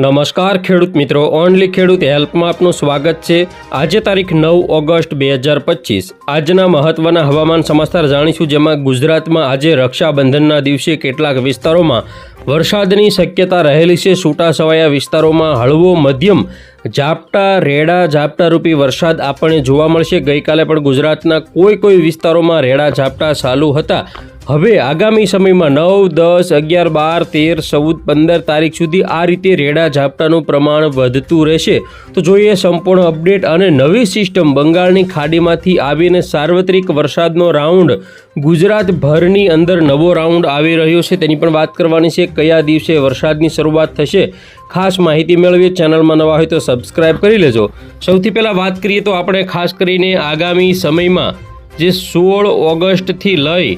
નમસ્કાર ખેડૂત મિત્રો, ઓનલી ખેડૂત હેલ્પમાં આપનું સ્વાગત છે. આજે તારીખ નવ ઓગસ્ટ બે હજાર પચીસ. આજના મહત્વના હવામાન સમાચાર જાણીશું જેમાં ગુજરાતમાં આજે રક્ષાબંધનના દિવસે કેટલાક વિસ્તારોમાં વરસાદની શક્યતા રહેલી છે. છૂટાછવાયા વિસ્તારોમાં હળવો મધ્યમ ઝાપટા, રેડા, ઝાપટારૂપી વરસાદ આપણને જોવા મળશે. ગઈકાલે પણ ગુજરાતના કોઈ કોઈ વિસ્તારોમાં રેડા, ઝાપટા ચાલુ હતા. હવે આગામી સમયમાં નવ, દસ, અગિયાર, બાર, તેર, ચૌદ, પંદર તારીખ સુધી આ રીતે રેડા, ઝાપટાનું પ્રમાણ વધતું રહેશે. તો જોઈએ સંપૂર્ણ અપડેટ અને નવી સિસ્ટમ બંગાળની ખાડીમાંથી આવીને સાર્વત્રિક વરસાદનો રાઉન્ડ. ગુજરાતભરની અંદર નવો રાઉન્ડ આવી રહ્યો છે. તેની પણ વાત કરવાની છે, કયા દિવસે વરસાદની શરૂઆત થશે. ખાસ માહિતી મેળવીએ ચેનલમાં નવા હોય તો સબસ્ક્રાઇબ કરી લેજો. સૌથી પહેલાં વાત કરીએ તો આપણે ખાસ કરીને આગામી સમયમાં જે સોળ ઓગસ્ટથી લઈ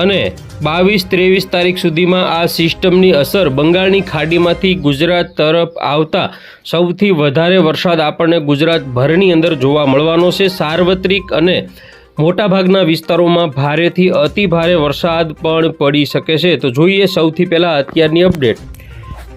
અને બાવીસ ત્રેવીસ તારીખ સુધીમાં આ સિસ્ટમની અસર બંગાળની ખાડીમાંથી ગુજરાત તરફ આવતા સૌથી વધારે વરસાદ આપણને ગુજરાતભરની અંદર જોવા મળવાનો છે. સાર્વત્રિક અને મોટાભાગના વિસ્તારોમાં ભારેથી અતિ ભારે વરસાદ પણ પડી શકે છે. તો જોઈએ સૌથી પહેલાં અત્યારની અપડેટ.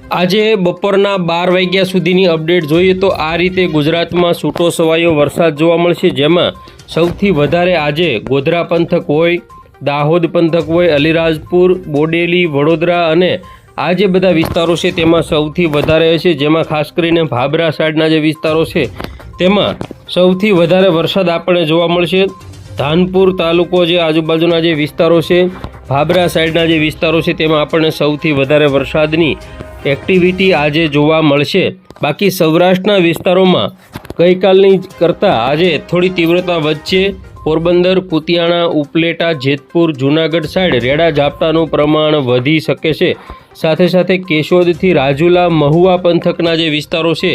આજે બપોરના બાર વાગ્યા સુધીની અપડેટ જોઈએ તો આ રીતે ગુજરાતમાં છૂટો છવાયો વરસાદ જોવા મળશે, જેમાં સૌથી વધારે આજે ગોધરા પંથક હોય, દાહોદ પંથક હોય, અલીરાજપુર, બોડેલી, વડોદરા અને આ જે બધા વિસ્તારો છે તેમાં સૌથી વધારે હશે, જેમાં ખાસ કરીને ભાબરા સાઈડના જે વિસ્તારો છે તેમાં સૌથી વધારે વરસાદ આપણને જોવા મળશે. ધાનપુર તાલુકો જે આજુબાજુના જે વિસ્તારો છે ભાબરા સાઈડના જે વિસ્તારો છે તેમાં આપણને સૌથી વધારે વરસાદની એક્ટિવિટી આજે જોવા મળશે. બાકી સૌરાષ્ટ્રના વિસ્તારોમાં ગઈકાલની કરતાં આજે થોડી તીવ્રતા વચ્ચે પોરબંદર, કુતિયાણા, ઉપલેટા, જેતપુર, જૂનાગઢ સાઈડ રેડા ઝાપટાનું પ્રમાણ વધી શકે છે. સાથે સાથે કેશોદથી રાજુલા, મહુવા પંથકના જે વિસ્તારો છે,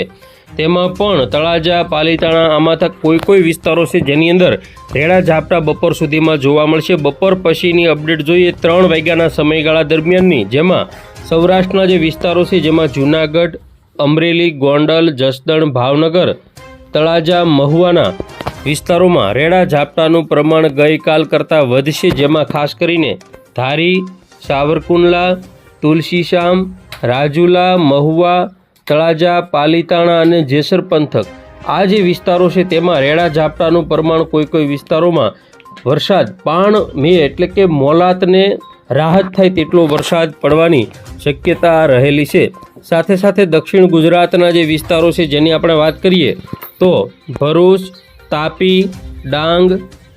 તેમાં પણ તળાજા, પાલીતાણા, આમાં કોઈ કોઈ વિસ્તારો છે જેની અંદર રેડા ઝાપટા બપોર સુધીમાં જોવા મળશે. બપોર પછીની અપડેટ જોઈએ ત્રણ વાગ્યાના સમયગાળા દરમિયાનની, જેમાં સૌરાષ્ટ્રના જે વિસ્તારો છે, જેમાં જૂનાગઢ, અમરેલી, ગોંડલ, જસદણ, ભાવનગર, તળાજા, મહુવાના વિસ્તારોમાં રેડા ઝાપટાનું પ્રમાણ ગઈકાલ કરતાં વધશે, જેમાં ખાસ કરીને ધારી, સાવરકુંડલા તુલસીશ્યામ રાજુલા, મહુવા, તળાજા, પાલીતાણા અને જેસર પંથક. આ જે વિસ્તારો છે, તેમાં રેડા ઝાપટાનું પ્રમાણ કોઈ કોઈ વિસ્તારોમાં વરસાદ, પાણ મે એટલે કે મોલાતને રાહત થાય તેટલો વરસાદ પડવાની શક્યતા રહેલી છે. સાથે સાથે દક્ષિણ ગુજરાતના જે વિસ્તારો છે જેની આપણે વાત કરીએ, તો ભરૂચ, તાપી, ડાંગ,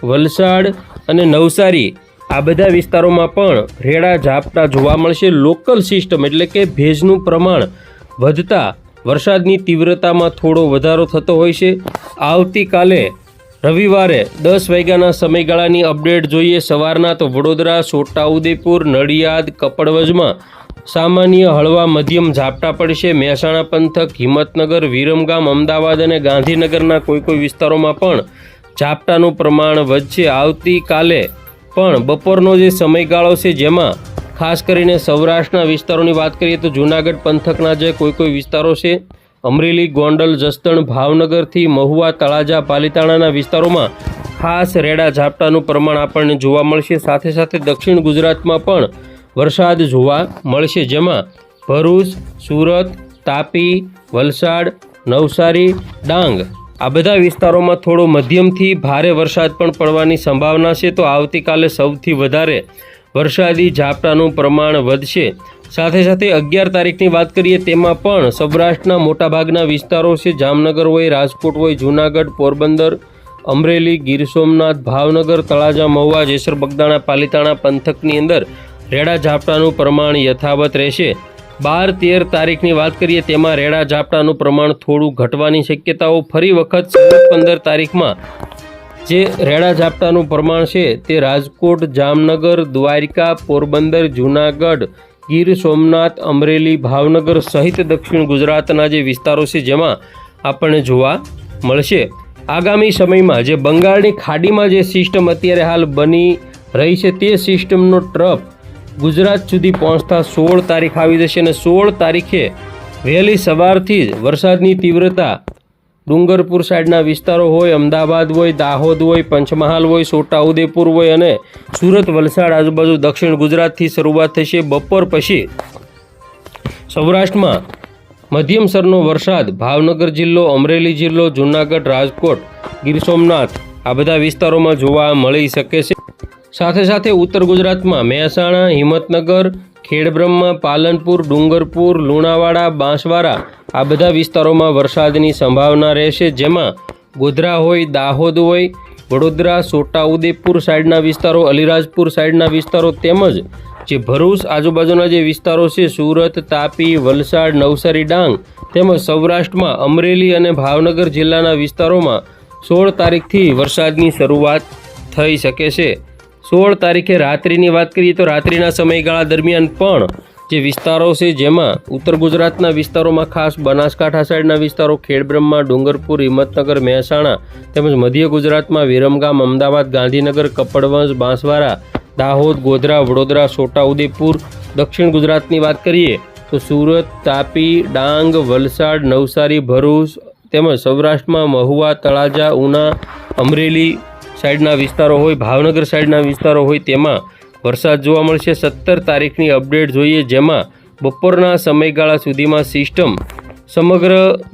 વલસાડ અને નવસારી આ બધા વિસ્તારોમાં પણ રેડા ઝાપટા જોવા મળશે. લોકલ સિસ્ટમ એટલે કે ભેજનું પ્રમાણ વધતા વરસાદની તીવ્રતામાં થોડો વધારો થતો હોય છે. આવતીકાલે રવિવારે દસ વાગ્યાના સમયગાળાની અપડેટ જોઈએ. સવારના તો વડોદરા, છોટાઉદેપુર, નડિયાદ, કપડવજમાં સામાન્ય હળવા મધ્યમ ઝાપટા પડશે. મહેસાણા પંથક, હિંમતનગર, વિરમગામ, અમદાવાદ અને ગાંધીનગરના કોઈ કોઈ વિસ્તારોમાં પણ ઝાપટાનું પ્રમાણ વધશે. આવતીકાલે પણ બપોરનો જે સમયગાળો છે, જેમાં ખાસ કરીને સૌરાષ્ટ્રના વિસ્તારોની વાત કરીએ તો જૂનાગઢ પંથકના જે કોઈ કોઈ વિસ્તારો છે અમરેલી, ગોંડલ, જસદણ, ભાવનગરથી મહુવા, તળાજા, પાલીતાણાના વિસ્તારોમાં ખાસ રેડા ઝાપટાનું પ્રમાણ આપણને જોવા મળશે. સાથે સાથે દક્ષિણ ગુજરાતમાં પણ વરસાદ જોવા મળશે, જેમાં ભરૂચ, સુરત, તાપી, વલસાડ, નવસારી, ડાંગ આ બધા વિસ્તારોમાં થોડો મધ્યમથી ભારે વરસાદ પણ પડવાની સંભાવના છે. તો આવતીકાલે સૌથી વધારે વરસાદી ઝાપટાનું પ્રમાણ વધશે. સાથે સાથે અગિયાર તારીખની વાત કરીએ, તેમાં પણ સૌરાષ્ટ્રના મોટાભાગના વિસ્તારો છે. જામનગર હોય, રાજકોટ હોય, જૂનાગઢ, પોરબંદર, અમરેલી, ગીર સોમનાથ, ભાવનગર, તળાજા, મહુવા, જેસર, બગદાણા, પાલીતાણા પંથકની અંદર રેડા ઝાપટાનું પ્રમાણ યથાવત રહેશે. બાર તેર તારીખની વાત કરીએ, તેમાં રેડા ઝાપટાનું પ્રમાણ થોડું ઘટવાની શક્યતાઓ ફરી વખત પંદર તારીખમાં જે રેડા ઝાપટાનું પ્રમાણ છે તે રાજકોટ, જામનગર, દ્વારિકા, પોરબંદર, જૂનાગઢ ગીર સોમનાથ, અમરેલી, ભાવનગર સહિત દક્ષિણ ગુજરાતના જે વિસ્તારો છે જેમાં આપણને જોવા મળશે. આગામી સમયમાં જે બંગાળની ખાડીમાં જે સિસ્ટમ અત્યારે હાલ બની રહી છે તે સિસ્ટમનો ટ્રફ ગુજરાત સુધી પહોંચતા સોળ તારીખ આવી જશે અને સોળ તારીખે વહેલી સવારથી જ વરસાદની તીવ્રતા ડુંગરપુર સાઈડના વિસ્તારો હોય, અમદાવાદ હોય, દાહોદ હોય, પંચમહાલ હોય, છોટાઉદેપુર હોય અને સુરત, વલસાડ આજુબાજુ દક્ષિણ ગુજરાતથી શરૂઆત થશે બપોર પછી સૌરાષ્ટ્રમાં મધ્યમ સ્તરનો વરસાદ, ભાવનગર જિલ્લો, અમરેલી જિલ્લો, જૂનાગઢ, રાજકોટ, ગીર સોમનાથ આ બધા વિસ્તારોમાં જોવા મળી શકે છે. સાથે સાથે ઉત્તર ગુજરાતમાં મહેસાણા, હિંમતનગર ખેડબ્રહ્મા, પાલનપુર, ડુંગરપુર, લુણાવાડા, બાંસવાડા આ બધા વિસ્તારોમાં વરસાદની સંભાવના રહેશે. જેમાં ગોધરા હોય, દાહોદ હોય, વડોદરા, છોટાઉદેપુર સાઈડના વિસ્તારો, અલીરાજપુર સાઈડના વિસ્તારો તેમજ જે ભરૂચ આજુબાજુના જે વિસ્તારો છે, સુરત, તાપી, વલસાડ, નવસારી, ડાંગ તેમજ સૌરાષ્ટ્રમાં અમરેલી અને ભાવનગર જિલ્લાના વિસ્તારોમાં સોળ તારીખથી વરસાદની શરૂઆત થઈ શકે છે. સોળ તારીખે રાત્રિની વાત કરીએ તો રાત્રિના સમયગાળા દરમિયાન પણ જે વિસ્તારો છે જેમાં ઉત્તર ગુજરાતના વિસ્તારોમાં ખાસ બનાસકાંઠા સાઈડના વિસ્તારો, ખેડબ્રહ્મા, ડુંગરપુર, હિંમતનગર, મહેસાણા તેમજ મધ્ય ગુજરાતમાં વિરમગામ, અમદાવાદ, ગાંધીનગર કપડવંશ બાંસવાડા, દાહોદ, ગોધરા, વડોદરા, છોટાઉદેપુર, દક્ષિણ ગુજરાતની વાત કરીએ તો સુરત, તાપી, ડાંગ, વલસાડ, નવસારી, ભરૂચ તેમજ સૌરાષ્ટ્રમાં મહુવા, તળાજા, ઉના, અમરેલી સાઈડના વિસ્તારો હોય, ભાવનગર સાઈડના વિસ્તારો હોય, તેમાં વરસાદ જોવા મળશે. સત્તર તારીખની અપડેટ જોઈએ, જેમાં બપોરના સમયગાળા સુધીમાં સિસ્ટમ સમગ્ર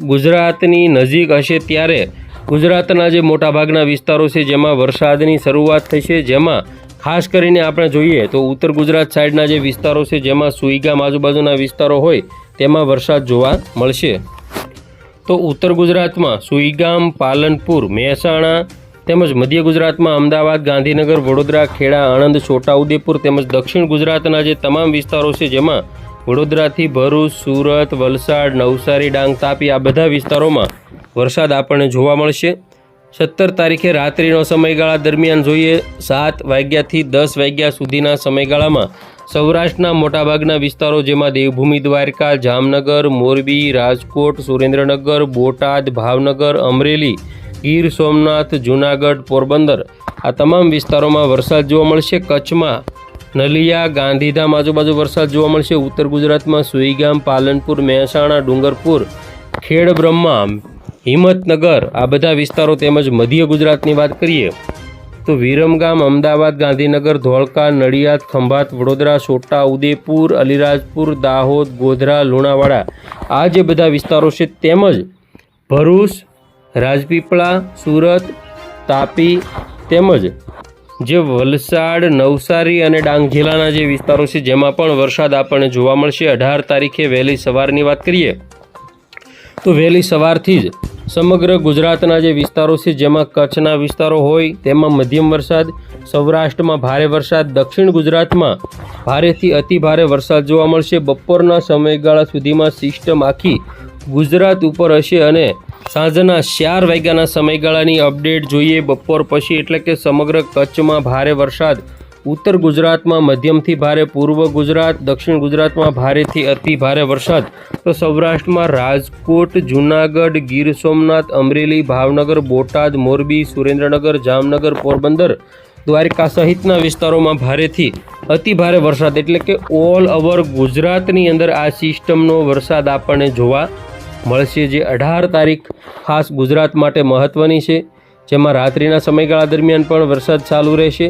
ગુજરાતની નજીક હશે ત્યારે ગુજરાતના જે મોટાભાગના વિસ્તારો છે, જેમાં વરસાદની શરૂઆત થશે. જેમાં ખાસ કરીને આપણે જોઈએ તો ઉત્તર ગુજરાત સાઈડના જે વિસ્તારો છે, જેમાં સુઈગામ આજુબાજુના વિસ્તારો હોય, તેમાં વરસાદ જોવા મળશે. તો ઉત્તર ગુજરાતમાં સુઈગામ, પાલનપુર, મહેસાણા તેમજ મધ્ય ગુજરાતમાં અમદાવાદ, ગાંધીનગર, વડોદરા, ખેડા, આણંદ છોટાઉદેપુર તેમજ દક્ષિણ ગુજરાતના જે તમામ વિસ્તારો છે, જેમાં વડોદરાથી ભરૂચ, સુરત, વલસાડ, નવસારી, ડાંગ, તાપી આ બધા વિસ્તારોમાં વરસાદ આપણને જોવા મળશે. સત્તર તારીખે રાત્રિનો સમયગાળા દરમિયાન જોઈએ, સાત વાગ્યાથી દસ વાગ્યા સુધીના સમયગાળામાં સૌરાષ્ટ્રના મોટાભાગના વિસ્તારો જેમાં દેવભૂમિ, દ્વારકા, જામનગર, મોરબી, રાજકોટ, સુરેન્દ્રનગર, બોટાદ, ભાવનગર, અમરેલી ગીર સોમનાથ, જૂનાગઢ, પોરબંદર આ તમામ વિસ્તારોમાં વરસાદ જોવા મળશે. કચ્છમાં નલિયા, ગાંધીધામ આજુબાજુ વરસાદ જોવા મળશે. ઉત્તર ગુજરાતમાં સુઈગામ, પાલનપુર, મહેસાણા, ડુંગરપુર, ખેડબ્રહ્મા, હિંમતનગર આ બધા વિસ્તારો તેમજ મધ્ય ગુજરાતની વાત કરીએ તો વિરમગામ, અમદાવાદ, ગાંધીનગર, ધોળકા, નડિયાદ, ખંભાત, વડોદરા, છોટા ઉદેપુર અલીરાજપુર, દાહોદ, ગોધરા, લુણાવાડા આ જે બધા વિસ્તારો છે તેમજ ભરૂચ રાજપીપળા, સુરત, તાપી તેમજ જે વલસાડ, નવસારી અને ડાંગ જિલ્લાના જે વિસ્તારો છે, જેમાં પણ વરસાદ આપણને જોવા મળશે. અઢાર તારીખે વહેલી સવારની વાત કરીએ, તો વહેલી સવારથી જ સમગ્ર ગુજરાતના જે વિસ્તારો છે, જેમાં કચ્છના વિસ્તારો હોય, તેમાં મધ્યમ વરસાદ, સૌરાષ્ટ્રમાં ભારે વરસાદ, દક્ષિણ ગુજરાતમાં ભારેથી અતિ ભારે વરસાદ જોવા મળશે. બપોરના સમયગાળા સુધીમાં સિસ્ટમ આખી ગુજરાત ઉપર હશે અને સાંજના ચાર વાગ્યાના સમયગાળાની અપડેટ જોઈએ બપોર પછી એટલે કે સમગ્ર કચ્છમાં ભારે વરસાદ. ઉત્તર ગુજરાતમાં મધ્યમથી ભારે, પૂર્વ ગુજરાત, દક્ષિણ ગુજરાતમાં ભારેથી અતિ ભારે વરસાદ. તો સૌરાષ્ટ્રમાં રાજકોટ, જૂનાગઢ, ગીર સોમનાથ, અમરેલી, ભાવનગર, બોટાદ, મોરબી, સુરેન્દ્રનગર, જામનગર, પોરબંદર, દ્વારિકા સહિતના વિસ્તારોમાં ભારેથી અતિ ભારે વરસાદ. એટલે કે ઓલ ઓવર ગુજરાતની અંદર આ સિસ્ટમનો વરસાદ આપણને જોવા મળશે જે અઢાર તારીખ ખાસ ગુજરાત માટે મહત્ત્વની છે. જેમાં રાત્રિના સમયગાળા દરમિયાન પણ વરસાદ ચાલુ રહેશે.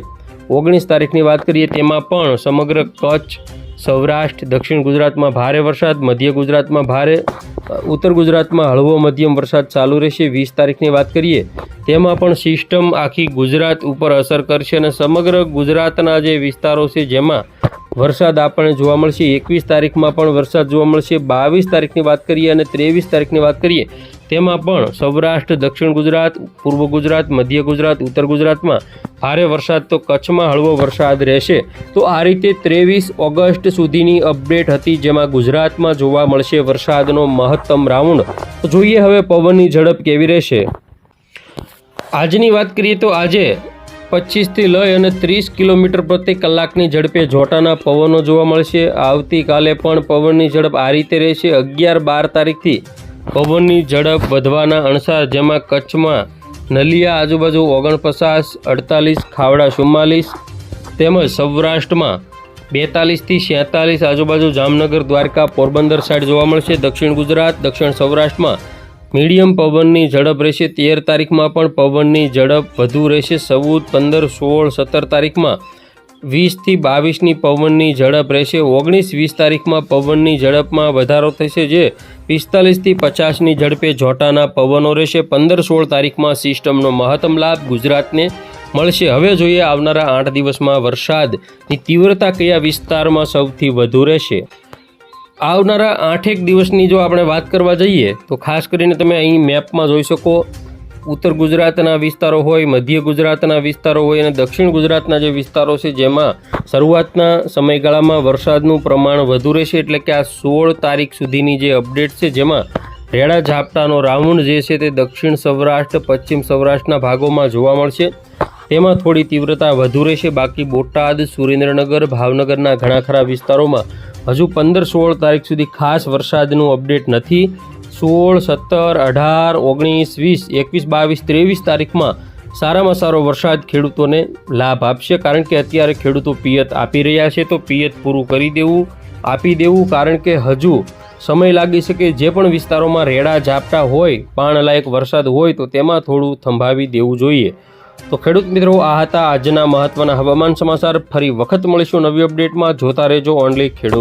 ઓગણીસ તારીખની વાત કરીએ તેમાં પણ સમગ્ર કચ્છ, સૌરાષ્ટ્ર, દક્ષિણ ગુજરાતમાં ભારે વરસાદ, મધ્ય ગુજરાતમાં ભારે, ઉત્તર ગુજરાતમાં હળવો મધ્યમ વરસાદ ચાલુ રહેશે. વીસ તારીખની વાત કરીએ તેમાં પણ સિસ્ટમ આખી ગુજરાત ઉપર અસર કરશે અને સમગ્ર ગુજરાતના જે વિસ્તારો છે જેમાં વરસાદ આપણને જોવા મળશે. એકવીસ તારીખમાં પણ વરસાદ જોવા મળશે. બાવીસ તારીખની વાત કરીએ અને ત્રેવીસ તારીખની વાત કરીએ, તેમાં પણ સૌરાષ્ટ્ર, દક્ષિણ ગુજરાત, પૂર્વ ગુજરાત, મધ્ય ગુજરાત, ઉત્તર ગુજરાતમાં ભારે વરસાદ. તો કચ્છમાં હળવો વરસાદ રહેશે. તો આ રીતે ત્રેવીસ ઓગસ્ટ સુધીની અપડેટ હતી, જેમાં ગુજરાતમાં જોવા મળશે વરસાદનો મહત્તમ રાઉન્ડ. તો જોઈએ હવે પવનની ઝડપ કેવી રહેશે. આજની વાત કરીએ તો આજે પચીસથી લઈ અને ત્રીસ કિલોમીટર પ્રતિ કલાકની ઝડપે જોટાના પવનો જોવા મળશે. આવતીકાલે પણ પવનની ઝડપ આ રીતે રહેશે. અગિયાર બાર તારીખથી પવનની ઝડપ વધવાના અણસાર, જેમાં કચ્છમાં નલિયા, આજુબાજુ ઓગણપચાસ, અડતાલીસ, ખાવડા ચુમ્માલીસ, તેમજ સૌરાષ્ટ્રમાં બેતાલીસથી છેતાલીસ, આજુબાજુ જામનગર, દ્વારકા, પોરબંદર સાઈડ જોવા મળશે. દક્ષિણ ગુજરાત, દક્ષિણ સૌરાષ્ટ્રમાં મીડિયમ પવનની ઝડપ રહેશે તેર તારીખમાં પણ પવનની ઝડપ વધુ રહેશે ચૌદ, પંદર, સોળ, સત્તર તારીખમાં. વીસથી બાવીસની પવનની ઝડપ રહેશે. ઓગણીસ, વીસ તારીખમાં પવનની ઝડપમાં વધારો થશે જે પિસ્તાલીસથી પચાસની ઝડપે જોટાના પવનો રહેશે. પંદર, સોળ તારીખમાં સિસ્ટમનો મહત્તમ લાભ ગુજરાતને મળશે. હવે જોઈએ આવનારા આઠ દિવસમાં વરસાદની તીવ્રતા કયા વિસ્તારમાં સૌથી વધુ રહેશે? આવનારા આઠેક દિવસની જો આપણે વાત કરવા જઈએ, તો ખાસ કરીને તમે અહીં મેપમાં જોઈ શકો, ઉત્તર ગુજરાતના વિસ્તારો હોય, મધ્ય ગુજરાતના વિસ્તારો હોય અને દક્ષિણ ગુજરાતના જે વિસ્તારો છે, જેમાં શરૂઆતના સમયગાળામાં વરસાદનું પ્રમાણ વધુ રહેશે, એટલે કે આ સોળ તારીખ સુધીની જે અપડેટ છે, જેમાં રેડા ઝાપટાનો રાઉન્ડ જે છે, તે દક્ષિણ સૌરાષ્ટ્ર, પશ્ચિમ સૌરાષ્ટ્રના ભાગોમાં જોવા મળશે. તેમાં થોડી તીવ્રતા વધુ રહેશે. બાકી બોટાદ, સુરેન્દ્રનગર, ભાવનગરના ઘણા ખરા વિસ્તારોમાં હજુ પંદર સોળ તારીખ સુધી ખાસ વરસાદનું અપડેટ નથી. સોળ, સત્તર, અઢાર, ઓગણીસ, વીસ, એકવીસ, બાવીસ, ત્રેવીસ તારીખમાં સારામાં સારો વરસાદ ખેડૂતોને લાભ આપશે કારણ કે અત્યારે ખેડૂતો પિયત આપી રહ્યા છે તો પિયત પૂરું કરી દેવું, આપી દેવું કારણ કે હજુ સમય લાગી શકે જે પણ વિસ્તારોમાં રેડા ઝાપટા હોય પાણલાયક વરસાદ હોય તો તેમાં થોડું થંભાવી દેવું જોઈએ. તો ખેડૂત મિત્રો, આ હતા આજના મહત્વના હવામાન સમાચાર. ફરી વખત મળીશું નવી અપડેટમાં. જોતા રહેજો ઓનલી ખેડૂત.